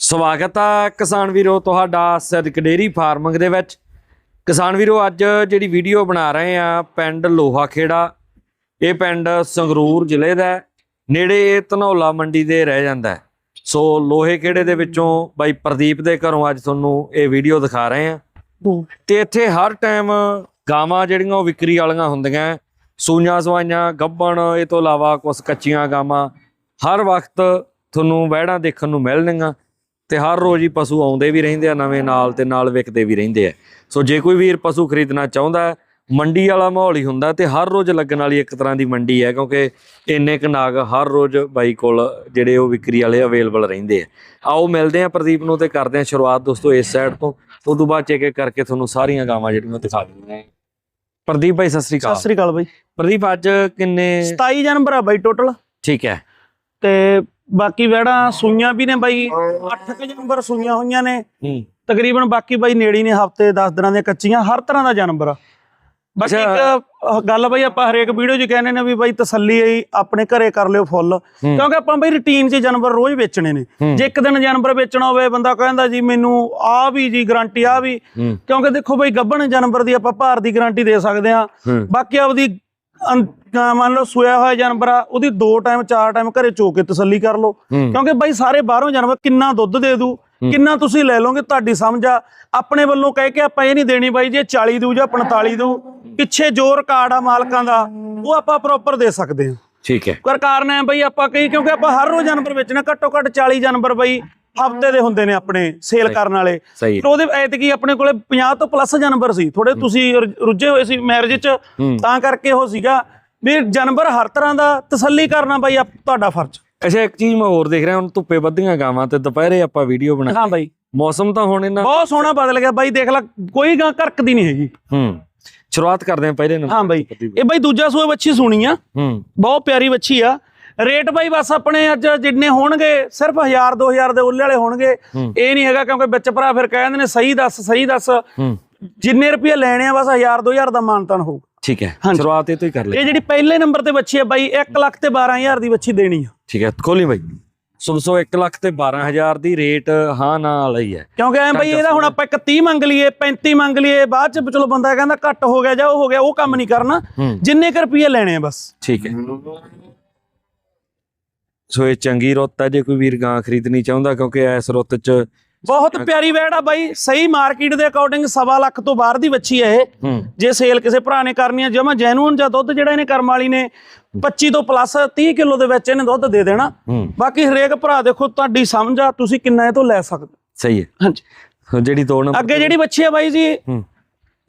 ਸਵਾਗਤ ਆ ਕਿਸਾਨ ਵੀਰੋ ਤੁਹਾਡਾ ਸਦਕ ਡੇਰੀ ਫਾਰਮਿੰਗ ਦੇ ਵਿੱਚ ਕਿਸਾਨ ਵੀਰੋ ਅੱਜ ਜਿਹੜੀ ਵੀਡੀਓ ਬਣਾ ਰਹੇ ਆ ਪਿੰਡ ਲੋਹਾ ਖੇੜਾ ਇਹ ਪਿੰਡ ਸੰਗਰੂਰ ਜ਼ਿਲ੍ਹੇ ਦਾ। ਨੇੜੇ ਧਨੌਲਾ ਮੰਡੀ ਦੇ ਰਹਿ ਜਾਂਦਾ। ਸੋ ਲੋਹੇ ਖੇੜੇ ਦੇ ਵਿੱਚੋਂ ਬਾਈ ਪ੍ਰਦੀਪ ਦੇ ਘਰੋਂ ਅੱਜ ਤੁਹਾਨੂੰ ਇਹ ਵੀਡੀਓ ਦਿਖਾ ਰਹੇ ਆ ਤੇ ਇੱਥੇ ਹਰ ਟਾਈਮ ਗਾਵਾਂ ਜਿਹੜੀਆਂ ਉਹ ਵਿਕਰੀ ਵਾਲੀਆਂ ਹੁੰਦੀਆਂ। ਸੂਈਆਂ ਸਵਾਈਆਂ ਗੱਭਣ ਇਹ ਤੋਂ ਇਲਾਵਾ ਕੁਝ ਕੱਚੀਆਂ ਗਾਵਾਂ ਹਰ ਵਕਤ ਤੁਹਾਨੂੰ ਵਹਿੜਾਂ ਦੇਖਣ ਨੂੰ ਮਿਲਣਗੀਆਂ ਤੇ ਹਰ ਰੋਜ਼ ਹੀ ਪਸ਼ੂ ਆਉਂਦੇ ਵੀ ਰਹਿੰਦੇ ਆ ਨਵੇਂ ਨਾਲ ਤੇ ਨਾਲ ਵਿਕਦੇ ਵੀ ਰਹਿੰਦੇ ਆ। ਸੋ ਜੇ ਕੋਈ ਵੀਰ ਪਸ਼ੂ ਖਰੀਦਣਾ ਚਾਹੁੰਦਾ ਮੰਡੀ ਵਾਲਾ ਮਾਹੌਲ ਹੀ ਹੁੰਦਾ ਤੇ ਹਰ ਰੋਜ਼ ਲੱਗਣ ਵਾਲੀ ਇੱਕ ਤਰ੍ਹਾਂ ਦੀ ਮੰਡੀ ਹੈ ਕਿਉਂਕਿ ਇੰਨੇ ਕੁ ਨਾਗ ਹਰ ਰੋਜ਼ ਬਾਈ ਕੋਲ ਜਿਹੜੇ ਉਹ ਵਿਕਰੀ ਵਾਲੇ ਅਵੇਲੇਬਲ ਰਹਿੰਦੇ ਆ। ਆਓ ਮਿਲਦੇ ਆ ਪ੍ਰਦੀਪ ਨੂੰ ਤੇ ਕਰਦੇ ਆ ਸ਼ੁਰੂਆਤ ਦੋਸਤੋ ਇਸ ਸਾਈਡ ਤੋਂ। ਉਸ ਤੋਂ ਬਾਅਦ ਚੈੱਕ ਕਰਕੇ ਤੁਹਾਨੂੰ ਸਾਰੀਆਂ ਗਾਵਾਂ ਜਿਹੜੀਆਂ ਦਿਖਾ ਦਿੰਦੇ ਆ ਪ੍ਰਦੀਪ ਭਾਈ ਸਤਿ ਸ੍ਰੀ ਸਤਿ ਅਕਾਲ ਸ੍ਰੀ ਅਕਾਲ ਬਾਈ। ਪ੍ਰਦੀਪ ਅੱਜ ਕਿੰਨੇ? 27 ਜਨਵਰ ਆ ਬਾਈ ਟੋਟਲ ਠੀਕ ਹੈ। ਤੇ ਬਾਕੀ ਵੈੜਾਂ ਸੂਈਆਂ ਵੀ ਨੇ ਬਾਈ। 8 ਜਨਵਰ ਸੂਈਆਂ ਹੋਈਆਂ ਨੇ। ਹੂੰ। ਤਕਰੀਬਨ ਬਾਕੀ ਬਾਈ ਨੇੜੀ ਨੇ ਹਫ਼ਤੇ 10 ਦਿਨਾਂ ਦੀਆਂ ਕੱਚੀਆਂ ਹਰ ਤਰ੍ਹਾਂ ਦਾ ਜਾਨਵਰ ਆ। ਬਾਕੀ। ਇੱਕ ਗੱਲ ਬਾਈ ਆਪਾਂ ਹਰੇਕ ਵੀਡੀਓ 'ਚ ਕਹਿੰਦੇ ਨੇ ਵੀ ਬਾਈ ਤਸੱਲੀ ਆਈ ਆਪਣੇ ਘਰੇ ਕਰ ਲਿਓ ਫੁੱਲ। ਕਿਉਂਕਿ ਆਪਾਂ ਬਾਈ ਰੁਟੀਨ 'ਚ ਜਾਨਵਰ ਰੋਜ਼ ਵੇਚਣੇ ਨੇ। ਜੇ ਇੱਕ ਦਿਨ ਜਾਨਵਰ ਵੇਚਣਾ ਹੋਵੇ ਬੰਦਾ ਕਹਿੰਦਾ ਜੀ ਮੈਨੂੰ ਆ ਵੀ ਜੀ ਗਾਰੰਟੀ ਆ ਵੀ। ਕਿਉਂਕਿ ਦੇਖੋ ਬਾਈ ਗੱਭਣ ਜਾਨਵਰ ਦੀ ਆਪਾਂ ਭਾਰ ਦੀ ਗਾਰੰਟੀ ਦੇ ਸਕਦੇ ਆ ਹੂੰ। ਬਾਕੀ ਆਪਦੀ ਅੰ- ਮੰਨ ਲਓ ਸੋਇਆ ਹੋਇਆ ਜਾਨਵਰ ਆ ਉਹਦੀ ਦੋ ਟਾਈਮ ਚਾਰ ਟਾਈਮ ਘਰੇ ਚੋ ਕੇ ਤਸੱਲੀ ਕਰ ਲਓ। ਹੂੰ। ਕਿਉਂਕਿ ਬਾਈ ਸਾਰੇ ਬਾਹਰੋਂ ਜਾਨਵਰ ਕਿੰਨਾ ਦੁੱਧ ਦੇ ਦੂ ਕਿੰਨਾ ਤੁਸੀਂ ਲੈ ਲਓਗੇ ਤੁਹਾਡੀ ਸਮਝ ਆ। ਆਪਣੇ ਵੱਲੋਂ ਕਹਿ ਕੇ ਆਪਾਂ ਇਹ ਨਹੀਂ ਦੇਣੀ ਬਾਈ ਜੇ 40 ਦੂ ਜਾਂ 45 ਦੂ ਪਿੱਛੇ ਜੋ ਰਿਕਾਰਡ ਆ ਮਾਲਕਾਂ ਦਾ ਉਹ ਆਪਾਂ ਪ੍ਰੋਪਰ ਦੇ ਸਕਦੇ ਹਾਂ। ਠੀਕ ਹੈ। ਪਰ ਕਾਰਨ ਹੈ ਬਈ ਆਪਾਂ ਕਹੀ ਕਿਉਂਕਿ ਆਪਾਂ ਹਰ ਰੋਜ਼ ਜਾਨਵਰ ਵੇਚਣਾ ਘੱਟੋ ਘੱਟ 40 ਜਾਨਵਰ ਬਈ। ਹਫ਼ਤੇ ਦੇ ਹੁੰਦੇ ਨੇ ਆਪਣੇ ਸੇਲ ਕਰਨ ਵਾਲੇ। ਤੇ ਉਹਦੇ ਐਤਕੀ ਆਪਣੇ ਕੋਲੇ 50 ਤੋਂ ਪਲੱਸ ਜਾਨਵਰ ਸੀ। ਥੋੜੇ ਤੁਸੀਂ ਰੁੱਝੇ ਹੋਏ ਸੀ ਮੈਰਿਜ 'ਚ। ਤਾਂ ਕਰਕੇ ਉਹ ਸੀਗਾ। ਵੀ ਜਾਨਵਰ ਹਰ ਤਰ੍ਹਾਂ ਦਾ ਤਸੱਲੀ ਕਰਨਾ ਬਈ ਤੁਹਾਡਾ ਫਰਜ਼। ਅੱਛਾ ਇੱਕ ਚੀਜ਼ ਮੈਂ ਹੋਰ ਦੇਖ ਰਿਹਾ ਹੁਣ ਧੁੱਪੇ ਵੱਧੀਆਂ ਗਾਵਾਂ ਤੇ ਦੁਪਹਿਰੇ ਆਪਾਂ ਵੀਡੀਓ ਬਣਾ ਹਾਂ ਬਾਈ। ਮੌਸਮ ਤਾਂ ਹੁਣ ਇਹਨਾਂ ਬਹੁਤ ਸੋਹਣਾ ਬਦਲ ਗਿਆ ਬਾਈ ਦੇਖ ਲੈ ਕੋਈ ਗਾਂ ਘਰਕਦੀ ਨਹੀਂ ਹੈਗੀ। ਹੂੰ। ਸ਼ੁਰੂਆਤ ਕਰਦੇ ਹਾਂ ਪਹਿਲੇ ਨੂੰ। ਹਾਂ ਬਾਈ। ਇਹ ਬਾਈ ਦੂਜਾ ਸੂਏ ਬੱਚੀ ਸੁਣੀ ਆ। ਹੂੰ। ਬਹੁਤ ਪਿਆਰੀ ਬੱਚੀ ਆ। ਰੇਟ ਬਾਈ ਬਸ ਆਪਣੇ ਅੱਜ ਜਿੰਨੇ ਹੋਣਗੇ ਸਿਰਫ 1000 2000 ਦੇ ਉੱਲੇ ਵਾਲੇ ਹੋਣਗੇ। ਹੂੰ। ਇਹ ਨਹੀਂ ਹੈਗਾ ਕਿਉਂਕਿ ਵਿੱਚ ਭਰਾ ਫਿਰ ਕਹਿੰਦੇ ਨੇ ਸਹੀ ਦੱਸ ਸਹੀ ਦੱਸ। ਹੂੰ। ਜਿੰਨੇ ਰੁਪਏ ਲੈਣੇ ਆ ਬਸ 1000 2000 ਦਾ ਮਾਨਤਾਨ ਹੋਊ ਠੀਕ ਹੈ। ਸ਼ੁਰੂਆਤ ਇਹ ਤੋਂ ਹੀ ਕਰ ਲੈ ਇਹ ਜਿਹੜੀ ਪਹਿਲੇ ਨੰਬਰ ਤੇ ਬੱਚੀ ਆ ਬਾਈ 1 ਲੱਖ ਤੇ 12000 ਦੀ ਬੱਚੀ ਦੇਣੀ ਆ। ਠੀਕ ਹੈ। ਖੋਲੀ ਬਾਈ। ਸੋ ਸੋ 1 ਲੱਖ ਤੇ 12000 ਦੀ ਰੇਟ ਹਾਂ ਨਾ ਵਾਲਾ ਹੀ। ਹੈ ਕਿਉਂਕਿ ਐ ਬਾਈ ਇਹਦਾ ਹੁਣ ਆਪਾਂ ਇੱਕ 30 ਮੰਗ ਲਈਏ 35 ਮੰਗ ਲਈਏ ਬਾਅਦ ਚ ਚਲੋ ਬੰਦਾ ਕਹਿੰਦਾ ਘੱਟ ਹੋ ਗਿਆ ਜਾਂ ਉਹ ਹੋ ਗਿਆ ਉਹ ਕੰਮ ਨਹੀਂ ਕਰਨਾ। ਹੂੰ। ਜਿੰਨੇ ਕੁ ਰੁਪਏ ਲੈਣੇ ਆ ਬਸ। ਠੀਕ ਹੈ। ਸੋ ਇਹ ਚੰਗੀ ਰੁੱਤ ਹੈ ਜੇ ਕੋਈ ਵੀਰ ਗਾਂ ਖਰੀਦਣੀ ਚਾਹੁੰਦਾ ਕਿਉਂਕਿ ਇਸ ਰੁੱਤ 'ਚ ਬਹੁਤ ਪਿਆਰੀ ਵੈੜ ਆ ਬਾਈ। ਸਹੀ ਮਾਰਕੀਟ ਦੇ ਅਕੋਰਡਿੰਗ ਸਵਾ ਲੱਖ ਤੋਂ ਬਾਹਰ ਦੀ ਬੱਚੀ ਹੈ ਇਹ। ਜੇ ਸੇਲ ਕਿਸੇ ਭਰਾ ਨੇ ਕਰਨੀ ਹੈ ਜਮਾ ਜੈਨੂਨ ਜਾਂ ਦੁੱਧ ਜਿਹੜਾ ਇਹਨੇ ਕਰਮ ਵਾਲੀ ਨੇ 25 ਤੋਂ ਪਲੱਸ 30 ਕਿਲੋ ਦੇ ਵਿੱਚ ਇਹਨੇ ਦੁੱਧ ਦੇ ਦੇਣਾ। ਬਾਕੀ ਹਰੇਕ ਭਰਾ ਦੇਖੋ ਤੁਹਾਡੀ ਸਮਝ ਆ ਤੁਸੀਂ ਕਿੰਨਾ ਇਹ ਤੋਂ ਲੈ ਸਕਦੇ। ਸਹੀ ਹੈ। ਹਾਂਜੀ। ਜਿਹੜੀ ਦੋ ਨੰਬਰ ਅੱਗੇ ਜਿਹੜੀ ਬੱਚੀ ਹੈ ਬਾਈ ਜੀ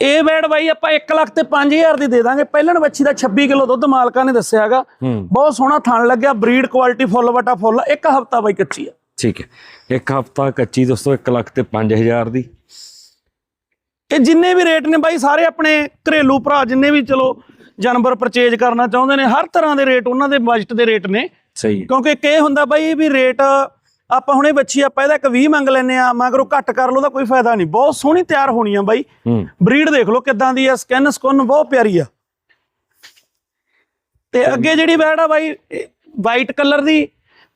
ਇਹ ਬੈਡ ਬਾਈ ਆਪਾਂ 1 ਲੱਖ ਤੇ 5000 ਦੀ ਦੇ ਦਾਂਗੇ। ਪਹਿਲਣ ਬੱਚੀ ਦਾ 26 ਕਿਲੋ ਦੁੱਧ ਮਾਲਕਾਂ ਨੇ ਦੱਸਿਆ ਹੈਗਾ। ਹੂੰ। ਬਹੁਤ ਸੋਹਣਾ ਥਣ ਲੱਗਿਆ ਬਰੀਡ ਕੁਆਲਿਟੀ ਫੁੱਲ ਵਟਾ ਫੁੱਲ ਇੱਕ ਹਫਤਾ ਬਾਈ ਕੱਚੀ ਆ। ਠੀਕ ਹੈ। ਇੱਕ ਹਫਤਾ ਕੱਚੀ ਦੋਸਤੋ 1 ਲੱਖ ਤੇ 5000 ਦੀ। ਇਹ ਜਿੰਨੇ ਵੀ ਰੇਟ ਨੇ ਬਾਈ ਸਾਰੇ ਆਪਣੇ ਘਰੇਲੂ ਭਰਾ ਜਿੰਨੇ ਵੀ ਚਲੋ ਜਾਨਵਰ ਪਰਚੇਜ ਕਰਨਾ ਚਾਹੁੰਦੇ ਨੇ ਹਰ ਤਰ੍ਹਾਂ ਦੇ ਰੇਟ ਉਹਨਾਂ ਦੇ ਬਜਟ ਦੇ ਰੇਟ ਨੇ। ਸਹੀ ਕਿਉਂਕਿ ਇਹ ਹੁੰਦਾ ਬਾਈ ਵੀ ਰੇਟ ਆਪਾਂ ਹੁਣੇ ਬੱਚੀ ਆਪਾਂ ਇਹਦਾ ਇੱਕ 20 ਮੰਗ ਲੈਨੇ ਆ ਮਗਰੋਂ ਘੱਟ ਕਰ ਲਓ ਤਾਂ ਕੋਈ ਫਾਇਦਾ ਨਹੀਂ। ਬਹੁਤ ਸੋਹਣੀ ਤਿਆਰ ਹੋਣੀ ਆ ਬਾਈ। ਬਰੀਡ ਦੇਖ ਲਓ ਕਿੱਦਾਂ ਦੀ ਆ ਸਕਿਨ ਸਕਨ ਬਹੁਤ ਪਿਆਰੀ ਆ। ਤੇ ਅੱਗੇ ਜਿਹੜੀ ਬੈੜ ਆ ਬਾਈ ਵਾਈਟ ਕਲਰ ਦੀ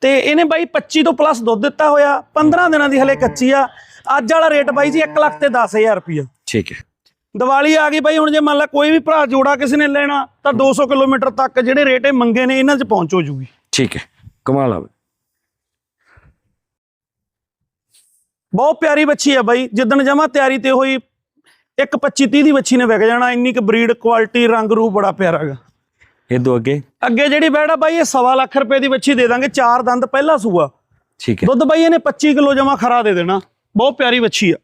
ਤੇ ਇਹਨੇ ਬਾਈ 25 ਤੋਂ ਪਲੱਸ ਦੁੱਧ ਦਿੱਤਾ ਹੋਇਆ 15 ਦਿਨਾਂ ਦੀ ਹਲੇ ਕੱਚੀ ਆ। ਅੱਜ ਵਾਲਾ ਰੇਟ ਬਾਈ ਜੀ 1 ਲੱਖ ਤੇ 10000 ਰੁਪਇਆ ਠੀਕ ਹੈ। ਦੀਵਾਲੀ ਆ ਗਈ ਬਾਈ ਹੁਣ ਜੇ ਮੰਨ ਲਾ ਕੋਈ ਵੀ ਭਰਾ ਜੋੜਾ ਕਿਸੇ ਨੇ ਲੈਣਾ ਤਾਂ 200 ਕਿਲੋਮੀਟਰ ਤੱਕ ਜਿਹੜੇ ਰੇਟ ਇਹ ਮੰਗੇ ਨੇ ਇਹਨਾਂ 'ਚ ਪਹੁੰਚ ਹੋ ਜੂਗੀ। ਠੀਕ ਹੈ। ਕਮਾਲ ਆ ਬਹੁਤ ਪਿਆਰੀ ਬੱਚੀ ਆ ਬਾਈ ਜਿੱਦਣ ਜਮਾ ਤਿਆਰੀ ਤੇ ਹੋਈ ਇੱਕ 25 30 ਦੀ ਬੱਚੀ ਨੇ ਵਿਕ ਜਾਣਾ ਇੰਨੀ ਕੁ ਬਰੀਡ ਕੁਆਲਿਟੀ ਰੰਗ ਰੂਪ ਬੜਾ ਪਿਆਰਾ ਹੈਗਾ ਇਹ ਦੋ ਅੱਗੇ? ਅੱਗੇ ਜਿਹੜੀ ਬੈੜ ਆ ਬਾਈ ਇਹ ਸਵਾ ਲੱਖ ਰੁਪਏ ਦੀ ਬੱਚੀ ਦੇ ਦਾਂਗੇ ਚਾਰ ਦੰਦ ਪਹਿਲਾ ਸੂਆ। ਠੀਕ ਹੈ। ਦੁੱਧ ਬਾਈ ਇਹਨੇ 25 ਕਿਲੋ ਜਮਾ ਖਰਾ ਦੇ ਦੇਣਾ ਬਹੁਤ ਪਿਆਰੀ ਬੱਚੀ ਆ।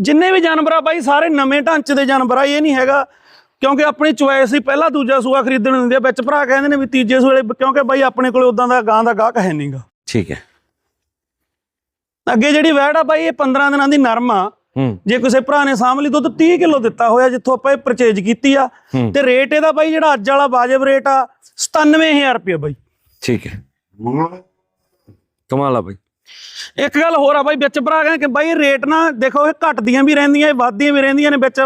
ਜਿੰਨੇ ਵੀ ਜਾਨਵਰ ਆ ਬਾਈ ਸਾਰੇ ਨਵੇਂ ਢਾਂਚੇ ਦੇ ਜਾਨਵਰ ਆ ਇਹ ਨਹੀਂ ਹੈਗਾ ਕਿਉਂਕਿ ਆਪਣੀ ਚੁਆਇਸ ਹੀ ਪਹਿਲਾ ਦੂਜਾ ਸੂਆ ਖਰੀਦਣ ਹੁੰਦੀ ਆ ਵਿੱਚ ਭਰਾ ਕਹਿੰਦੇ ਨੇ ਵੀ ਤੀਜੇ ਸੂਏ ਕਿਉਂਕਿ ਬਾਈ ਆਪਣੇ ਕੋਲੇ ਉਦਾਂ ਦਾ ਗਾਂ ਦਾ ਗਾਹਕ ਹੈ ਨਹੀਂਗਾ ਠੀਕ ਹੈ। ਅੱਗੇ ਜਿਹੜੀ ਵੈੜ ਆ ਬਾਈ ਇਹ 15 ਦਿਨਾਂ ਦੀ ਨਰਮ ਆ। ਜੇ ਕਿਸੇ ਭਰਾ ਨੇ ਸਾਂਭ ਲਈ ਦੁੱਧ 30 ਕਿਲੋ ਦਿੱਤਾ ਹੋਇਆ ਜਿੱਥੋਂ ਆਪਾਂ ਇਹ ਪਰਚੇਜ ਕੀਤੀ ਆ। ਤੇ ਰੇਟ ਇਹਦਾ ਬਾਈ ਜਿਹੜਾ ਅੱਜ ਵਾਲਾ ਵਾਜਬ ਰੇਟ ਆ 97000 ਰੁਪਏ ਬਾਈ। ਠੀਕ ਹੈ। ਕਮਾਲ। ਆ ਬਈ। ਇੱਕ ਗੱਲ ਹੋਰ ਆ ਬਾਈ ਵਿੱਚ ਭਰਾ ਕਹਿੰਦੇ ਕਿ ਬਾਈ ਰੇਟ ਨਾ ਦੇਖੋ ਇਹ ਘਟਦੀਆਂ ਵੀ ਰਹਿੰਦੀਆਂ ਇਹ ਵੱਧਦੀਆਂ ਵੀ ਰਹਿੰਦੀਆਂ ਨੇ ਵਿੱਚ।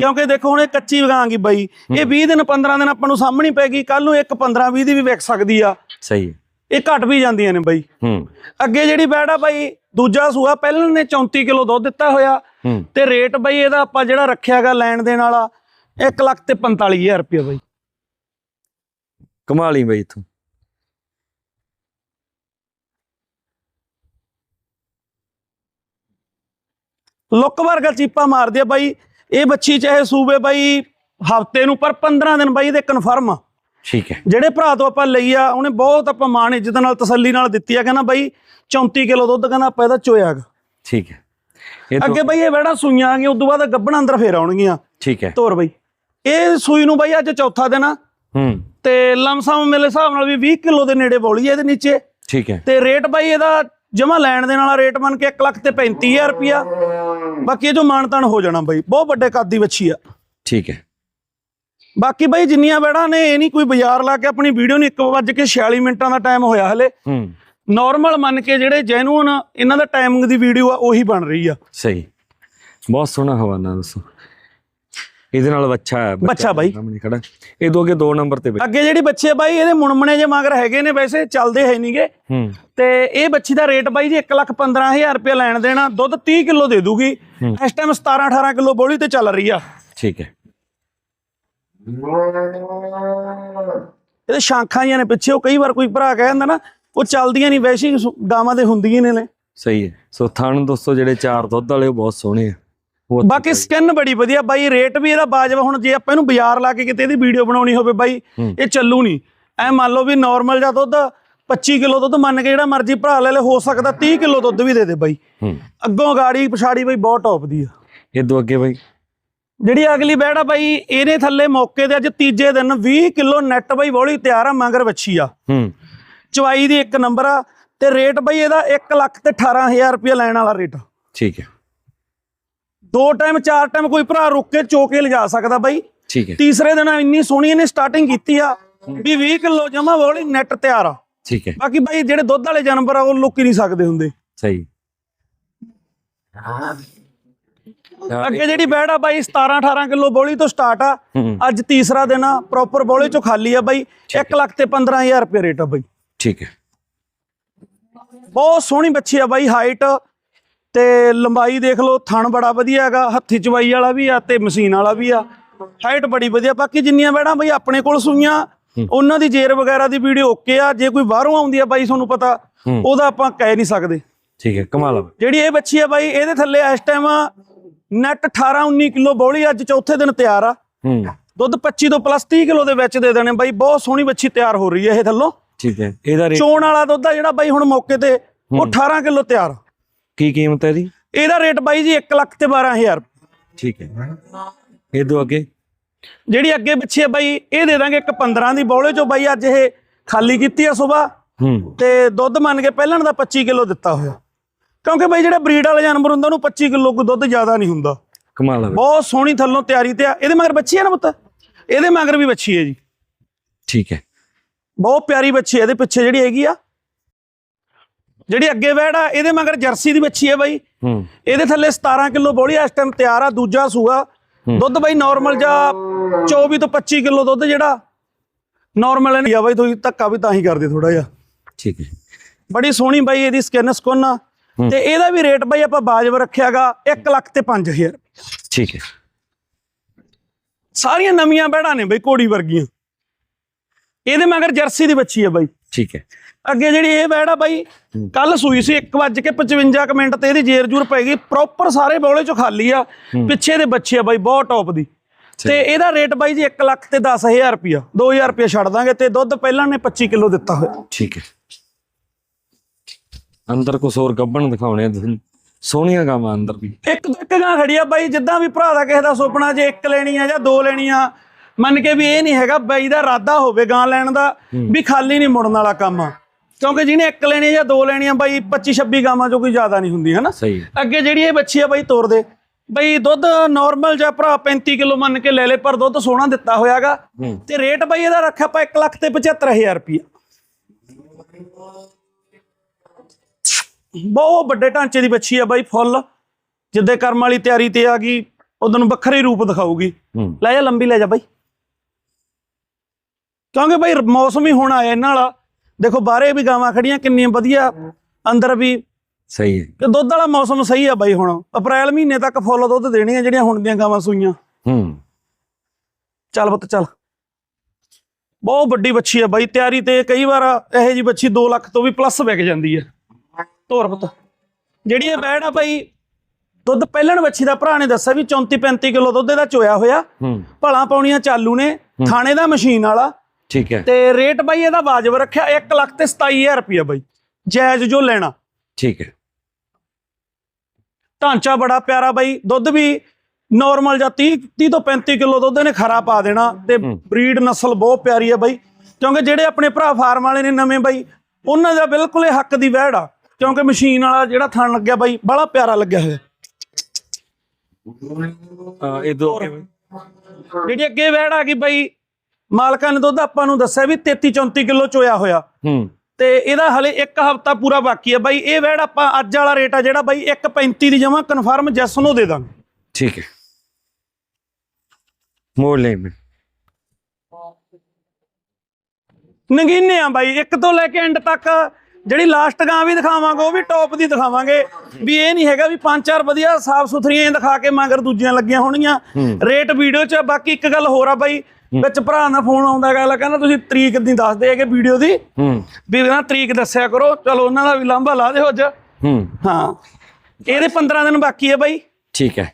ਕਿਉਂਕਿ ਦੇਖੋ ਹੁਣ ਇਹ ਕੱਚੀ ਵਗਾਂਗੀ ਬਾਈ। ਇਹ 20 ਦਿਨ 15 ਦਿਨ ਆਪਾਂ ਨੂੰ ਸਾਹਮਣੀ ਪੈਗੀ ਕੱਲ ਨੂੰ ਇੱਕ 15 20 ਦੀ ਵੀ ਵਿਕ ਸਕਦੀ ਆ। ਸਹੀ ਹੈ। ਇਹ ਘਟ ਵੀ ਜਾਂਦੀਆਂ ਨੇ ਬਾਈ। ਹੂੰ। ਅੱਗੇ ਜਿਹੜੀ ਬੈੜ ਆ ਬਾਈ ਦੂਜਾ ਸੂਆ ਪਹਿਲਾਂ ਨੇ 34 ਕਿਲੋ ਦੁੱਧ ਦਿੱਤਾ ਹੋਇਆ। ਹੂੰ। ਤੇ ਰੇਟ ਬਾਈ ਇਹਦਾ ਆਪਾਂ ਜਿਹੜਾ ਰੱਖਿਆਗਾ ਲੈਣ ਦੇਣ ਵਾਲਾ 1 ਲੱਖ ਤੇ 45000 ਰੁਪਏ ਬਾਈ। ਕਮਾਲੀ ਬਈ ਤੂੰ। ਲੁੱਕ ਵਰਗਾ ਚੀਪਾ ਮਾਰਦੀ ਆ ਬਾਈ। ਇਹ ਬੱਚੀ ਚਾਹੇ ਸੂਬੇ ਬਾਈ ਹਫ਼ਤੇ ਨੂੰ ਪਰ 15 ਦਿਨ ਬਾਈ ਇਹਦੇ ਕਨਫਰਮ ਆ। ਠੀਕ ਹੈ। ਜਿਹੜੇ ਭਰਾ ਤੋਂ ਆਪਾਂ ਲਈ ਆ ਉਹਨੇ ਬਹੁਤ ਆਪਾਂ ਮਾਣ ਇੱਜ਼ਤ ਨਾਲ ਤਸੱਲੀ ਨਾਲ ਦਿੱਤੀ ਆ ਕਹਿੰਦਾ ਬਾਈ 34 ਕਿਲੋ ਦੁੱਧ ਕਹਿੰਦਾ ਆਪਾਂ ਇਹਦਾ ਚੋਇਆਗਾ। ਠੀਕ ਹੈ। ਅੱਗੇ ਬਾਈ ਇਹ ਵੜਾ ਸੂਈਆਂ ਆ ਗਈਆਂ ਉਦੋਂ ਬਾਅਦ ਗੱਬਣ ਅੰਦਰ ਫੇਰ ਆਉਣਗੀਆਂ। ਠੀਕ ਹੈ। ਤੋਰ ਬਾਈ। ਇਹ ਸੂਈ ਨੂੰ ਬਾਈ ਅੱਜ ਚੌਥਾ ਦਿਨ ਆ। ਹੂੰ। ਤੇ ਲਮਸਮ ਮੇਰੇ ਹਿਸਾਬ ਨਾਲ ਵੀ 20 ਕਿਲੋ ਦੇ ਨੇੜੇ ਬੋਲੀ ਹੈ ਇਹਦੇ ਨੀਚੇ। ਠੀਕ ਹੈ। ਤੇ ਰੇਟ ਬਾਈ ਇਹਦਾ ਜਮਾ ਲੈਣ ਦੇਣ ਵਾਲਾ ਰੇਟ ਮੰਨ ਕੇ 1 ਲੱਖ ਤੇ 35000 ਰੁਪਿਆ ਬਾਕੀ ਇਹ ਜੋ ਮਾਨਤਾਨ ਹੋ ਜਾਣਾ ਬਾਈ ਬਹੁਤ ਵੱਡੇ ਕੱਦ ਦੀ ਵੱਛੀ ਆ। ਠੀਕ ਹੈ। ਬਾਕੀ ਬਾਈ ਜਿੰਨੀਆਂ ਬੈੜਾਂ ਨੇ ਇਹ ਨਹੀਂ ਕੋਈ ਬਾਜ਼ਾਰ ਲਾ ਕੇ ਆਪਣੀ ਵੀਡੀਓ ਨੂੰ 1 ਵਜੇ ਕੇ 46 ਮਿੰਟਾਂ ਦਾ ਟਾਈਮ ਹੋਇਆ ਹਲੇ। ਹੂੰ। ਨਾਰਮਲ ਮੰਨ ਕੇ ਜਿਹੜੇ ਜੈਨੂਨ ਇਹਨਾਂ ਦਾ ਟਾਈਮਿੰਗ ਦੀ ਵੀਡੀਓ ਆ ਉਹੀ ਬਣ ਰਹੀ ਆ। ਸਹੀ। ਬਹੁਤ ਸੋਹਣਾ ਹਵਾਨਾ ਦੱਸੋ। ਇਹਦੇ ਨਾਲ ਬੱਚਾ ਹੈ ਬੱਚਾ ਬਾਈ। ਸਾਹਮਣੇ ਖੜਾ। ਇਹ ਦੋ ਅੱਗੇ ਦੋ ਨੰਬਰ ਤੇ ਅੱਗੇ ਜਿਹੜੀ ਬੱਚੇ ਬਾਈ ਇਹਦੇ ਮੁਣਮਣੇ ਜੇ ਮਗਰ ਹੈਗੇ ਨੇ ਵੈਸੇ ਚੱਲਦੇ ਹੈ ਨਹੀਂਗੇ ਹੂੰ। ਤੇ ਇਹ ਬੱਚੀ ਦਾ ਰੇਟ ਬਾਈ ਜੀ 1,15,000 ਰੁਪਏ ਲੈਣ ਦੇਣਾ ਦੁੱਧ 30 ਕਿਲੋ ਦੇ ਦੂਗੀ। ਇਸ ਟਾਈਮ 17 18 ਕਿਲੋ ਬੋਲੀ ਤੇ ਚੱਲ ਰਹੀ ਆ। ਠੀਕ ਹੈ। ਇਹਦੇ ਸ਼ਾਂਖਾਂ ਜਿਹੀਆਂ ਨੇ ਪਿੱਛੇ ਉਹ ਕਈ ਵਾਰ ਕੋਈ ਭਰਾ ਕਹਿ ਜਾਂਦਾ ਨਾ ਉਹ ਚੱਲਦੀਆਂ ਨਹੀਂ ਵੈਸੇ ਹੀ ਗਾਵਾਂ ਦੇ ਹੁੰਦੀਆਂ ਨੇ ਨੇ ਸਹੀ ਹੈ। ਸੋ ਥਣ ਦੋਸਤੋ ਜਿਹੜੇ ਚਾਰ ਦੁੱਧ ਵਾਲੇ ਉਹ ਬਹੁਤ ਸੋਹਣੇ ਆ। ਉਹ ਬਾਕੀ ਸਕਿਨ ਬੜੀ ਵਧੀਆ। ਬਾਈ ਰੇਟ ਵੀ ਇਹਦਾ ਬਾਜਵਾ ਹੁਣ ਜੇ ਆਪਾਂ ਇਹਨੂੰ ਬਾਜ਼ਾਰ ਲਾ ਕੇ ਕਿਤੇ ਇਹਦੀ ਵੀਡੀਓ ਬਣਾਉਣੀ ਹੋਵੇ ਬਾਈ। ਇਹ ਚੱਲੂ ਨਹੀਂ। ਐ ਮੰਨ ਲਓ ਵੀ ਨਾਰਮਲ ਜਾਂ ਦੁੱਧ 25 ਕਿਲੋ ਦੁੱਧ ਮੰਨ ਕੇ ਜਿਹੜਾ ਮਰਜ਼ੀ ਭਰਾ ਲੈ ਲੈ ਹੋ ਸਕਦਾ 30 ਕਿਲੋ ਦੁੱਧ ਵੀ ਦੇ ਦੇ ਬਾਈ। ਹੂੰ। ਅੱਗੋਂ ਗਾੜੀ ਪਛਾੜੀ ਬਾਈ ਬਹੁਤ ਟੌਪ ਦੀ ਆ। ਇਹ ਦੋ ਅੱਗੇ ਬਈ। ਜਿਹੜੀ ਅਗਲੀ ਬੈੜ ਆ ਬਾਈ ਇਹਦੇ ਥੱਲੇ ਮੌਕੇ ਤੇ ਅੱਜ ਤੀਜੇ ਦਿਨ 20 ਕਿਲੋ ਨੈਟ ਬਾਈ ਬੋਲੀ ਤਿਆਰ ਆ ਮਗਰ ਵੱਛੀ ਆ। ਹੂੰ। ਚਵਾਈ ਦੀ ਇੱਕ ਨੰਬਰ ਆ ਤੇ ਰੇਟ ਬਾਈ ਇਹਦਾ 1 ਲੱਖ ਤੇ 18000 ਰੁਪਏ ਲੈਣ ਵਾਲਾ ਰੇਟ ਠੀਕ ਹੈ। ਦੋ ਟਾਈਮ ਚਾਰ ਟਾਈਮ ਕੋਈ ਭਰਾ ਰੁੱਕ ਕੇ ਚੋਕੇ ਲਿਜਾ ਸਕਦਾ ਬਾਈ। ਠੀਕ ਹੈ। ਤੀਸਰੇ ਦਿਨ ਇੰਨੀ ਸੋਹਣੀ ਇਹਨੇ ਸਟਾਰਟਿੰਗ ਕੀਤੀ ਆ ਵੀ 20 ਕਿਲੋ ਜਮਾ ਬੋਲੀ ਨੈਟ ਤਿਆਰ ਆ। ਠੀਕ ਹੈ। ਬਾਕੀ ਬਾਈ ਜਿਹੜੇ ਦੁੱਧ ਵਾਲੇ ਜਾਨਵਰ ਆ ਉਹ ਲੁੱਕ ਹੀ ਨਹੀਂ ਸਕਦੇ ਹੁੰਦੇ। ਸਹੀ। ਅੱਗੇ ਜਿਹੜੀ ਬੈੜ ਆ ਬਾਈ 17 18 ਕਿਲੋ ਬੋਲੀ ਤੋਂ ਸਟਾਰਟ ਆ। ਅੱਜ ਤੀਸਰਾ ਦਿਨ ਆ ਪ੍ਰੋਪਰ ਬੋਲੇ ਚੋਂ ਖਾਲੀ ਆ ਬਾਈ। 1 ਲੱਖ ਤੇ 15000 ਰੁਪਏ ਰੇਟ ਆ ਬਾਈ। ਠੀਕ ਹੈ। ਬਹੁਤ ਸੋਹਣੀ ਬੱਚੀ ਆ ਬਾਈ ਹਾਈਟ ਤੇ ਲੰਬਾਈ ਦੇਖ ਲਓ ਥਣ ਬੜਾ ਵਧੀਆ ਹੈਗਾ ਹੱਥੀ ਚਵਾਈ ਵਾਲਾ ਵੀ ਆ ਤੇ ਮਸ਼ੀਨ ਵਾਲਾ ਵੀ ਆ। ਹਾਈਟ ਬੜੀ ਵਧੀਆ ਬਾਕੀ ਜਿੰਨੀਆਂ ਬੈੜਾਂ ਬਾਈ ਆਪਣੇ ਕੋਲ ਸੂਈਆਂ ਉਹਨਾਂ ਦੀ ਜੇਰ ਵਗੈਰਾ ਦੀ ਵੀਡੀਓ ਓਕੇ ਆ ਜੇ ਕੋਈ ਬਾਹਰੋਂ ਆਉਂਦੀ ਆ ਬਾਈ ਤੁਹਾਨੂੰ ਪਤਾ। ਉਹਦਾ ਆਪਾਂ ਕਹਿ ਨਹੀਂ ਸਕਦੇ। ਠੀਕ ਹੈ ਕਮਾਲ। ਜਿਹੜੀ ਇਹ ਬੱਚੀ ਆ ਬਾਈ ਇਹਦੇ ਥੱਲੇ ਇਸ ਟਾਈਮ ਨੈਟ 18 19 ਕਿਲੋ ਬੌਲੀ ਅੱਜ ਚੌਥੇ ਦਿਨ ਤਿਆਰ ਆ। ਹੂੰ। ਦੁੱਧ 25 ਤੋਂ ਪਲੱਸ 30 ਕਿਲੋ ਦੇ ਵਿੱਚ ਦੇ ਦੇਣੇ ਬਾਈ ਬਹੁਤ ਸੋਹਣੀ ਬੱਚੀ ਤਿਆਰ ਹੋ ਰਹੀ ਹੈ ਇਹ ਥੱਲੋਂ। ਠੀਕ ਹੈ। ਇਹਦਾ ਰੇਟ ਚੋਣ ਵਾਲਾ ਦੁੱਧ ਆ ਜਿਹੜਾ ਬਾਈ ਹੁਣ ਮੌਕੇ ਤੇ ਉਹ 18 ਕਿਲੋ ਤਿਆਰ। ਕੀ ਕੀਮਤ ਹੈ ਇਹਦੀ? ਇਹਦਾ ਰੇਟ ਬਾਈ ਜੀ 1 ਲੱਖ ਤੇ 12000 ਠੀਕ ਹੈ। ਇਹ ਦੋ ਅੱਗੇ। ਜਿਹੜੀ ਅੱਗੇ ਪਿੱਛੇ ਬਾਈ ਇਹ ਦੇ ਦਾਂਗੇ ਇੱਕ 15 ਦੀ ਬੌਲੇ ਚੋਂ ਬਾਈ ਅੱਜ ਇਹ ਖਾਲੀ ਕੀਤੀ ਆ ਸਵੇਰ। ਹੂੰ। ਤੇ ਦੁੱਧ ਮੰਨ ਕੇ ਪਹਿਲਣ ਦਾ 25 ਕਿਲੋ ਦਿੱਤਾ ਹੋਇਆ। ਕਿਉਂਕਿ ਬਾਈ ਜਿਹੜਾ ਬਰੀਡ ਵਾਲਾ ਜਾਨਵਰ ਹੁੰਦਾ ਉਹਨੂੰ 25 ਕਿਲੋ ਕੋਈ ਦੁੱਧ ਜ਼ਿਆਦਾ ਨਹੀਂ ਹੁੰਦਾ। ਕਮਾਲ ਬਈ। ਬਹੁਤ ਸੋਹਣੀ ਥੱਲੋਂ ਤਿਆਰੀ ਤੇ ਆ। ਇਹਦੇ ਮਗਰ ਬੱਚੀ ਆ ਨਾ ਪੁੱਤ? ਇਹਦੇ ਮਗਰ ਵੀ ਬੱਚੀ ਹੈ ਜੀ। ਠੀਕ ਹੈ। ਬਹੁਤ ਪਿਆਰੀ ਬੱਚੀ ਹੈ ਇਹਦੇ ਪਿੱਛੇ ਜਿਹੜੀ ਹੈਗੀ ਆ। ਜਿਹੜੀ ਅੱਗੇ ਆ ਇਹਦੇ ਮਗਰ ਜਰਸੀ ਦੀ ਬੱਚੀ ਹੈ ਬਾਈ। ਹੂੰ। ਇਹਦੇ ਥੱਲੇ 17 ਕਿਲੋ ਬੋਲੀ ਇਸ ਟਾਈਮ ਤਿਆਰ ਆ ਦੂਜਾ ਸੂਆ। ਹੂੰ। ਦੁੱਧ ਬਾਈ ਨਾਰਮਲ ਜਾਂ 24 ਤੋਂ 25 ਕਿਲੋ ਦੁੱਧ ਜਿਹੜਾ ਨਾਰਮਲ ਹੈ ਬਾਈ ਤੁਸੀਂ ਧੱਕਾ ਵੀ ਤਾਂ ਹੀ ਕਰਦੇ ਥੋੜਾ ਜਿਹਾ। ਠੀਕ ਹੈ। ਬੜੀ ਸੋਹਣੀ ਬਾਈ ਇਹਦੀ ਸਕਿਨ ਸਕੁਨ ਆ। ਹੂੰ। ਤੇ ਇਹਦਾ ਵੀ ਰੇਟ ਬਾਈ ਆਪਾਂ ਬਾਜਬ ਰੱਖਿਆਗਾ 1 ਲੱਖ ਤੇ 5000 ਠੀਕ ਹੈ। ਸਾਰੀਆਂ ਨਵੀਆਂ ਬੈੜਾਂ ਨੇ ਬਾਈ ਕੋੜੀ ਵਰਗੀਆਂ। ਇਹਦੇ ਮਗਰ ਜਰਸੀ ਦੀ ਬੱਚੀ ਹੈ ਬਾਈ। ਠੀਕ ਹੈ। ਅੱਗੇ ਜਿਹੜੀ ਇਹ ਬੈੜ ਆ ਬਾਈ ਕੱਲ ਸੂਈ ਸੀ 1:55 ਕੁ ਮਿੰਟ ਤੇ ਇਹਦੀ ਜੇਰ ਜੂਰ ਪੈ ਗਈ। ਪ੍ਰੋਪਰ ਸਾਰੇ ਬੌਲੇ ਚੋਂ ਖਾਲੀ ਆ ਪਿੱਛੇ ਦੇ ਬੱਚੇ ਆ ਬਾਈ ਬਹੁਤ ਟੌਪ ਦੀ। ਤੇ ਇਹਦਾ ਰੇਟ ਬਾਈ ਜੀ 1 ਲੱਖ ਤੇ 10000 ਰੁਪਿਆ 2000 ਰੁਪਿਆ ਛੱਡ ਦਾਂਗੇ ਤੇ ਦੁੱਧ ਪਹਿਲਾਂ ਨੇ 25 ਕਿਲੋ ਦਿੱਤਾ ਹੋਇਆ। ਠੀਕ ਹੈ। ਅੰਦਰ ਕੁਛ ਹੋਰ ਗੱਬਣ ਦਿਖਾਉਣੇ ਆ ਤੁਸੀਂ। ਸੋਹਣੀਆਂ ਗਾਵਾਂ ਅੰਦਰ। ਵੀ ਇੱਕ ਤੋਂ ਇੱਕ ਗਾਂ ਖੜੀ ਆ ਬਾਈ ਜਿੱਦਾਂ ਵੀ ਭਰਾ ਦਾ ਕਿਸੇ ਦਾ ਸੁਪਨਾ ਜੇ ਇੱਕ ਲੈਣੀ ਆ ਜਾਂ ਦੋ ਲੈਣੀਆਂ ਮੰਨ ਕੇ ਵੀ ਇਹ ਨਹੀਂ ਹੈਗਾ ਬਾਈ ਦਾ ਇਰਾਦਾ ਹੋਵੇ ਗਾਂ ਲੈਣ ਦਾ ਵੀ ਖਾਲੀ ਨਹੀਂ ਮੁੜਨ ਵਾਲਾ ਕੰਮ। ਆ ਕਿਉਂਕਿ ਜਿਹਨੇ ਇੱਕ ਲੈਣੀ ਜਾਂ ਦੋ ਲੈਣੀਆਂ ਬਾਈ 25 26 ਗਾਵਾਂ ਚੋਂ ਕੋਈ ਜ਼ਿਆਦਾ ਨਹੀਂ ਹੁੰਦੀ ਹਨਾ? ਸਹੀ। ਅੱਗੇ ਜਿਹੜੀ ਇਹ ਬੱਚੀ ਆ ਬਾਈ ਤੋਰ ਦੇ। ਬਈ ਦੁੱਧ ਨਾਰਮਲ ਜਾਂ ਭਰਾ 35 ਕਿਲੋ ਮੰਨ ਕੇ ਲੈ ਲੈ ਪਰ ਦੁੱਧ ਸੋਹਣਾ ਦਿੱਤਾ ਹੋਇਆਗਾ। ਤੇ ਰੇਟ ਬਾਈ ਇਹਦਾ ਰੱਖਿਆ ਆਪਾਂ 1 ਲੱਖ ਤੇ 75000 ਰੁਪਇਆ ਬਹੁਤ ਵੱਡੇ ਢਾਂਚੇ ਦੀ ਬੱਚੀ ਆ ਬਾਈ ਫੁੱਲ। ਜਿੱਦੇ ਕਰਮ ਵਾਲੀ ਤਿਆਰੀ ਤੇ ਆ ਗਈ ਨੂੰ ਵੱਖਰੇ ਰੂਪ ਦਿਖਾਊਗੀ। ਹੂੰ। ਲੈ ਜਾ ਲੰਬੀ ਲੈ ਜਾ ਬਾਈ। ਕਿਉਂਕਿ ਬਾਈ ਮੌਸਮ ਹੀ ਹੁਣ ਆਇਆ ਇਹਨਾਂ ਵਾਲਾ। ਦੇਖੋ ਬਾਹਰੇ ਵੀ ਗਾਵਾਂ ਖੜੀਆਂ ਕਿੰਨੀਆਂ ਵਧੀਆ। ਅੰਦਰ ਵੀ ਸਹੀ ਹੈ। ਤੇ ਦੁੱਧ ਵਾਲਾ ਮੌਸਮ ਸਹੀ ਆ ਬਾਈ ਹੁਣ। ਅਪ੍ਰੈਲ ਮਹੀਨੇ ਤੱਕ ਫੁੱਲ ਦੁੱਧ ਦੇਣੀਆਂ ਜਿਹੜੀਆਂ ਹੁਣ ਦੀਆਂ ਗਾਵਾਂ ਸੂਈਆਂ। ਹੂੰ। ਚੱਲ ਪੁੱਤ ਚੱਲ। ਬਹੁਤ ਵੱਡੀ ਬੱਚੀ ਆ ਬਾਈ। ਤਿਆਰੀ ਤੇ ਕਈ ਵਾਰ ਇਹੋ ਜੀ ਬੱਚੀ 2 ਲੱਖ ਤੋਂ ਵੀ ਪਲੱਸ ਵਿਕ ਜਾਂਦੀ ਆ। ਤੋਰ ਪੁੱਤ। ਜਿਹੜੀ ਇਹ ਬੈੜ ਆ ਬਾਈ ਦੁੱਧ ਪਹਿਲਣ ਬੱਚੀ ਦਾ ਭਰਾ ਨੇ ਦੱਸਿਆ ਵੀ 34 35 ਕਿਲੋ ਦੁੱਧ ਇਹਦਾ ਚੋਇਆ ਹੋਇਆ। ਭਲਾ ਪਾਉਣੀਆਂ ਚਾਲੂ ਨੇ ਥਾਣੇ ਦਾ ਮਸ਼ੀਨ ਵਾਲਾ। ਠੀਕ ਹੈ। ਤੇ ਰੇਟ ਬਾਈ ਇਹਦਾ ਵਾਜਬ ਰੱਖਿਆ 1 ਲੱਖ ਤੇ 27000 ਰੁਪਇਆ ਬਾਈ ਜਾਇਜ਼ ਜੋ ਲੈਣਾ। ਠੀਕ ਹੈ। ਢਾਂਚਾ ਬੜਾ ਪਿਆਰਾ ਬਾਈ ਦੁੱਧ ਵੀ ਨਾਰਮਲ ਜਾਂ 30 30 ਤੋਂ 35 ਕਿਲੋ ਦੁੱਧ ਇਹਨੇ ਖਰਾ ਪਾ ਦੇਣਾ ਤੇ ਬਰੀਡ ਨਸਲ ਬਹੁਤ ਪਿਆਰੀ ਹੈ ਬਾਈ ਕਿਉਂਕਿ ਜਿਹੜੇ ਆਪਣੇ ਭਰਾ ਫਾਰਮ ਵਾਲੇ ਨੇ ਨਵੇਂ ਬਾਈ ਉਹਨਾਂ ਦਾ ਬਿਲਕੁਲ ਇਹ ਹੱਕ ਦੀ ਵਹਿੜ ਆ। ਕਿਉਂਕਿ ਮਸ਼ੀਨ ਵਾਲਾ ਜਿਹੜਾ ਥਣ ਲੱਗਿਆ ਬਾਈ ਬੜਾ ਪਿਆਰਾ ਲੱਗਿਆ ਹੋਇਆ। ਹਾਂ ਇਹ ਦੋ ਜਿਹੜੀ ਅੱਗੇ ਵਹਿੜ ਆ ਗਈ ਬਾਈ ਮਾਲਕਾਂ ਨੇ ਦੁੱਧ ਆਪਾਂ ਨੂੰ ਦੱਸਿਆ ਵੀ 33 34 ਕਿਲੋ ਚੋਇਆ ਹੋਇਆ। ਹੂੰ। ਤੇ ਇਹਦਾ ਹਲੇ ਇੱਕ ਹਫਤਾ ਪੂਰਾ ਬਾਕੀ ਹੈ ਬਾਈ ਇਹ ਵਹਿੜ ਆਪਾਂ ਅੱਜ ਵਾਲਾ ਰੇਟ ਆ ਜਿਹੜਾ ਬਾਈ 1.35 ਦੀ ਜਮਾ ਕਨਫਰਮ ਜੈਸ ਨੂੰ ਦੇ ਦਾਂਗੇ। ਠੀਕ ਹੈ। ਮੋੜ ਲੈ ਮੈਂ। ਨਗੀਨੇ ਆ ਬਾਈ ਇੱਕ ਤੋਂ ਲੈ ਕੇ ਐਂਡ ਤੱਕ ਜਿਹੜੀ ਲਾਸਟ ਗਾਂ ਵੀ ਦਿਖਾਵਾਂਗੇ ਉਹ ਵੀ ਟੌਪ ਦੀ ਦਿਖਾਵਾਂਗੇ। ਵੀ ਇਹ ਨਹੀਂ ਹੈਗਾ ਵੀ ਪੰਜ ਚਾਰ ਵਧੀਆ ਸਾਫ਼ ਸੁਥਰੀਆਂ ਦਿਖਾ ਕੇ ਮਗਰ ਦੂਜੀਆਂ ਲੱਗੀਆਂ ਹੋਣਗੀਆਂ। ਰੇਟ ਵੀਡੀਓ 'ਚ ਬਾਕੀ ਇੱਕ ਗੱਲ ਹੋਰ ਆ ਬਾਈ ਵਿੱਚ ਭਰਾ ਦਾ ਫੋਨ ਆਉਂਦਾ ਗੱਲ ਕਹਿੰਦਾ ਤੁਸੀਂ ਤਰੀਕ ਨਹੀਂ ਦੱਸਦੇ ਹੈਗੇ ਵੀਡੀਓ ਦੀ। ਵੀ ਨਾ ਤਰੀਕ ਦੱਸਿਆ ਕਰੋ ਚਲੋ ਉਹਨਾਂ ਦਾ ਵੀ ਲਾਂਭਾ ਲਾ ਦਿਓ ਅੱਜ। ਹੂੰ। ਇਹਦੇ 15 ਦਿਨ ਬਾਕੀ ਹੈ ਬਾਈ। ਠੀਕ ਹੈ।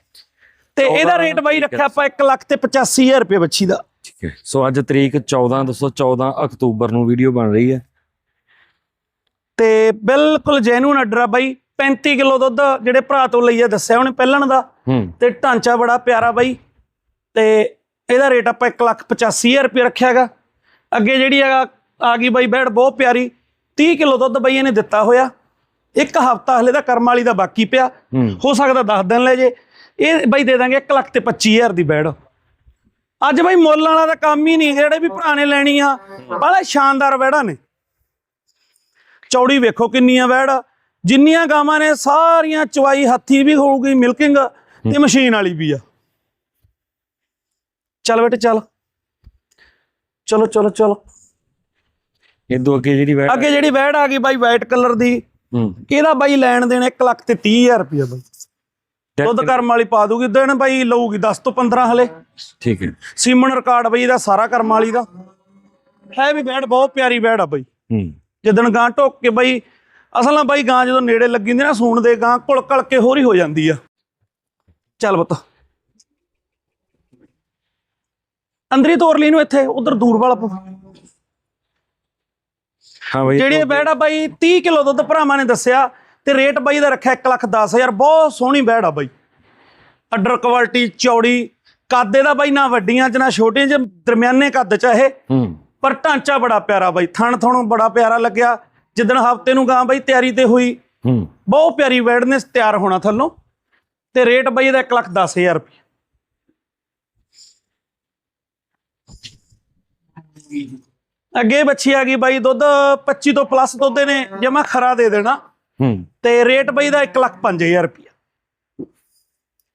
ਤੇ ਇਹਦਾ ਰੇਟ ਬਾਈ ਰੱਖਿਆ ਆਪਾਂ 1 ਲੱਖ ਤੇ 85000 ਰੁਪਏ ਬੱਚੀ ਦਾ। ਠੀਕ ਹੈ। ਸੋ ਅੱਜ ਤਰੀਕ 14 214 ਅਕਤੂਬਰ ਨੂੰ ਵੀਡੀਓ ਬਣ ਰਹੀ ਹੈ। ਤੇ ਬਿਲਕੁਲ ਜੈਨੂਨ ਆ ਬਾਈ। 35 ਕਿਲੋ ਦੁੱਧ ਜਿਹੜੇ ਭਰਾ ਤੋਂ ਲਈ ਆ ਦੱਸਿਆ ਉਹਨੇ ਪਹਿਲਣ ਦਾ। ਤੇ ਢਾਂਚਾ ਬੜਾ ਪਿਆਰਾ ਬਾਈ। ਤੇ ਇਹਦਾ ਰੇਟ ਆਪਾਂ 185000 ਰੁਪਏ ਰੱਖਿਆਗਾ ਅੱਗੇ ਜਿਹੜੀ ਆ ਆ ਗਈ ਬਾਈ ਬੈੜ ਬਹੁਤ ਪਿਆਰੀ। 30 ਕਿਲੋ ਦੁੱਧ ਬਾਈ ਇਹਨੇ ਦਿੱਤਾ ਹੋਇਆ। ਇੱਕ ਹਫਤਾ ਹਲੇ ਦਾ ਕਰਮ ਵਾਲੀ ਦਾ ਬਾਕੀ ਪਿਆ। ਹੂੰ। ਹੋ ਸਕਦਾ 10 ਦਿਨ ਲੈ ਜੇ। ਇਹ ਬਾਈ ਦੇ ਦਾਂਗੇ 1 ਲੱਖ ਤੇ 25000 ਦੀ ਬੈੜ ਅੱਜ ਬਾਈ ਮੁੱਲ ਵਾਲਾ ਦਾ ਕੰਮ ਹੀ ਨਹੀਂ। ਜਿਹੜੇ ਵੀ ਭਰਾ ਨੇ ਲੈਣੀ ਆ ਬੜਾ ਸ਼ਾਨਦਾਰ ਬੈੜਾਂ ਨੇ। ਚੌੜੀ ਵੇਖੋ ਕਿੰਨੀਆਂ ਵੈੜ ਜਿੰਨੀਆਂ ਗਾਵਾਂ ਨੇ ਸਾਰੀਆਂ ਚਵਾਈ ਹੱਥੀ ਵੀ ਹੋਊਗੀ ਮਿਲਕਿੰਗ ਤੇ ਮਸ਼ੀਨ ਵਾਲੀ ਵੀ ਆ। ਚੱਲ ਬੇਟੇ ਚੱਲ। ਚਲੋ ਚਲੋ ਚਲੋ। ਇਹ ਦੋ ਅੱਗੇ ਜਿਹੜੀ ਵੈਟ ਅੱਗੇ ਜਿਹੜੀ ਵੈੜ ਆ ਗਈ ਬਾਈ ਵਾਈਟ ਕਲਰ ਦੀ। ਇਹਦਾ ਬਾਈ ਲੈਣ ਦੇਣ? 1 ਲੱਖ ਤੇ 30000 ਰੁਪਏ ਬਾਈ। ਦੁੱਧ ਕਰਮ ਵਾਲੀ ਪਾ ਦੂਗੀ ਦਿਨ ਬਾਈ ਲਊਗੀ 10 ਤੋਂ 15 ਹਲੇ। ਠੀਕ ਹੈ। ਸੀਮਨ ਰਿਕਾਰਡ ਬਾਈ ਇਹਦਾ ਸਾਰਾ ਕਰਮ ਵਾਲੀ ਦਾ। ਹੈ ਵੀ ਵੈੜ ਬਹੁਤ ਪਿਆਰੀ ਵੈੜ ਆ ਬਾਈ। ਹੂੰ। ਜਿੱਦਣ ਗਾਂ ਢੋਕ ਕੇ ਬਾਈ ਅਸਲ ਨਾਲ ਬਾਈ ਗਾਂ ਜਦੋਂ ਨੇੜੇ ਲੱਗੀ ਹੁੰਦੀ ਨਾ ਸੂਣ ਦੇ ਗਾਂ ਘੁਲ ਘਲ ਕੇ ਹੋਰੀ ਹੋ ਜਾਂਦੀ ਆ। ਚੱਲ ਪੁੱਤ। ਅੰਦਰੀ ਤੋਰ ਲਈ ਨੂੰ ਇੱਥੇ ਉਧਰ ਦੂਰ ਵਾਲਾ ਹਾਂ ਬਈ ਜਿਹੜੀ ਬੈੜ ਆ ਬਾਈ 30 ਕਿਲੋ ਦੁੱਧ ਭਰਾਵਾਂ ਨੇ ਦੱਸਿਆ ਤੇ ਰੇਟ ਬਾਈ ਦਾ ਰੱਖਿਆ 1 ਲੱਖ 10 ਹਜ਼ਾਰ। ਬਹੁਤ ਸੋਹਣੀ ਬੈੜ ਆ ਬਾਈ। ਅੱਡਰ ਕੁਆਲਿਟੀ ਚੌੜੀ ਕੱਦ ਇਹਦਾ ਬਾਈ ਨਾ ਵੱਡੀਆਂ ਚ ਨਾ ਛੋਟੀਆਂ ਚ ਦਰਮਿਆਨੇ ਕੱਦ ਚ ਇਹ। ਹੂੰ। ਪਰ ਢਾਂਚਾ ਬੜਾ ਪਿਆਰਾ ਬਾਈ ਥਣ ਥਣੋਂ ਬੜਾ ਪਿਆਰਾ ਲੱਗਿਆ। ਜਿੱਦਣ ਹਫ਼ਤੇ ਨੂੰ ਗਾਂ ਬਾਈ ਤਿਆਰੀ ਤੇ ਹੋਈ। ਹੂੰ। ਬਹੁਤ ਪਿਆਰੀ ਵੈਡਨੈਸ ਤਿਆਰ ਹੋਣਾ ਥੱਲੋਂ। ਤੇ ਰੇਟ ਬਾਈ ਇਹਦਾ 1 ਲੱਖ 10 ਹਜ਼ਾਰ ਰੁਪਏ ਅੱਗੇ ਬੱਚੀ ਆ ਗਈ ਬਾਈ ਦੁੱਧ 25 ਤੋਂ ਪਲੱਸ ਦੁੱਧ ਨੇ ਜਮਾ ਖਰਾ ਦੇ ਦੇਣਾ। ਹੂੰ। ਤੇ ਰੇਟ ਬਾਈ ਦਾ 1 ਲੱਖ 5000 ਰੁਪਏ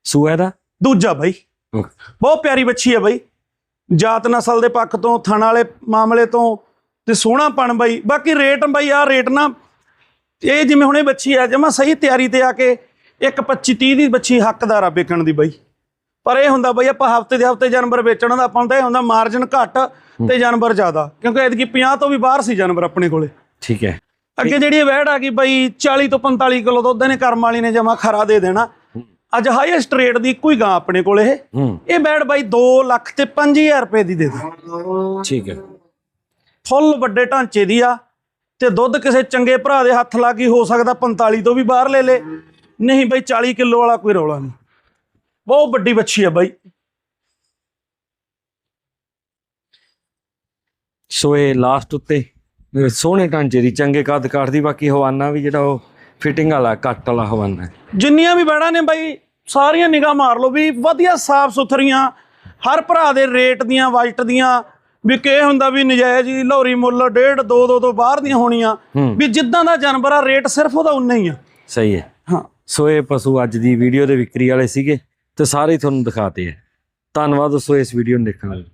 ਸੂਆ ਦਾ ਦੂਜਾ ਬਾਈ। ਬਹੁਤ ਪਿਆਰੀ ਬੱਚੀ ਹੈ ਬਾਈ। ਜਾਤ ਨਸਲ ਦੇ ਪੱਖ ਤੋਂ ਥਣ ਵਾਲੇ ਮਾਮਲੇ ਤੋਂ ਤੇ ਸੋਹਣਾਪਣ ਬਾਈ। ਬਾਕੀ ਰੇਟ ਬਾਈ ਆ ਰੇਟ ਨਾ ਇਹ ਜਿਵੇਂ ਹੁਣੇ ਬੱਚੀ ਆ ਜਮਾ ਸਹੀ ਤਿਆਰੀ ਤੇ ਆ ਕੇ ਇੱਕ 25 30 ਦੀ ਬੱਚੀ ਹੱਕਦਾਰ ਆ ਵੇਚਣ ਦੀ ਬਾਈ। ਪਰ ਇਹ ਹੁੰਦਾ ਬਾਈ ਆਪਾਂ ਹਫ਼ਤੇ ਦੇ ਹਫ਼ਤੇ ਜਾਨਵਰ ਵੇਚਣ ਦਾ ਆਪਾਂ ਨੂੰ ਤਾਂ ਇਹ ਹੁੰਦਾ ਮਾਰਜਨ ਘੱਟ ਤੇ ਜਾਨਵਰ ਜ਼ਿਆਦਾ। ਕਿਉਂਕਿ ਐਤਕੀ 50 ਤੋਂ ਵੀ ਬਾਹਰ ਸੀ ਜਾਨਵਰ ਆਪਣੇ ਕੋਲੇ। ਠੀਕ ਹੈ। ਅੱਗੇ ਜਿਹੜੀ ਵਹਿੜ ਆ ਗਈ ਬਾਈ 40 ਤੋਂ 45 ਕਿਲੋ ਦੁੱਧ ਨੇ ਕਰਮ ਵਾਲੀ ਨੇ ਜਮਾ ਖਰਾ ਦੇ ਦੇਣਾ। ਅੱਜ ਹਾਈਐਸਟ ਰੇਟ ਦੀ ਇੱਕੋ ਹੀ ਗਾਂ ਆਪਣੇ ਕੋਲ ਇਹ। ਇਹ ਬੈਡ ਬਾਈ 2 ਲੱਖ ਤੇ 5000 ਰੁਪਏ ਦੀ ਦੇ ਦੇ। ਠੀਕ ਹੈ। ਫੁੱਲ ਵੱਡੇ ਢਾਂਚੇ ਦੀ ਆ ਤੇ ਦੁੱਧ ਕਿਸੇ ਚੰਗੇ ਭਰਾ ਦੇ ਹੱਥ ਲੱਗੀ ਹੋ ਸਕਦਾ 45 ਤੋਂ ਵੀ ਬਾਹਰ ਲੈ ਲੇ। ਨਹੀਂ ਬਾਈ 40 ਕਿਲੋ ਵਾਲਾ ਕੋਈ ਰੌਲਾ ਨਹੀਂ। ਬਹੁਤ ਵੱਡੀ ਬੱਚੀ ਆ ਬਾਈ। ਸੋ ਇਹ ਲਾਸਟ ਉੱਤੇ ਸੋਹਣੇ ਢਾਂਚੇ ਦੀ ਚੰਗੇ ਕੱਦ ਕਾਠ ਦੀ ਬਾਕੀ ਹਵਾਨਾ ਵੀ ਜਿਹੜਾ ਉਹ ਫਿਟਿੰਗ ਵਾਲਾ ਕੱਟ ਵਾਲਾ ਹਵਾਨਾ ਹੈ। ਜਿੰਨੀਆਂ ਵੀ ਬੈੜਾਂ ਨੇ ਬਾਈ ਸਾਰੀਆਂ ਨਿਗਾਹ ਮਾਰ ਲਓ ਵੀ ਵਧੀਆ ਸਾਫ਼ ਸੁਥਰੀਆਂ ਹਰ ਭਰਾ ਦੇ ਰੇਟ ਦੀਆਂ ਵਾਈਟ ਦੀਆਂ ਵੀ ਕਿ ਹੁੰਦਾ ਵੀ ਨਜਾਇਜ਼ ਹੀ ਲੋਰੀ ਮੁੱਲ ਡੇਢ ਦੋ ਦੋ ਤੋਂ ਬਾਹਰ ਦੀਆਂ ਹੋਣੀਆਂ। ਵੀ ਜਿੱਦਾਂ ਦਾ ਜਾਨਵਰ ਆ ਰੇਟ ਸਿਰਫ ਉਹਦਾ ਉਨਾ ਹੀ ਆ। ਸਹੀ ਹੈ। ਹਾਂ। ਸੋ ਇਹ ਪਸ਼ੂ ਅੱਜ ਦੀ ਵੀਡੀਓ ਦੇ ਵਿਕਰੀ ਵਾਲੇ ਸੀਗੇ ਤੇ ਸਾਰੇ ਤੁਹਾਨੂੰ ਦਿਖਾਤੇ ਹੈ ਧੰਨਵਾਦ ਦੋਸਤੋ ਇਸ ਵੀਡੀਓ ਨੂੰ ਦੇਖਣ ਲਈ।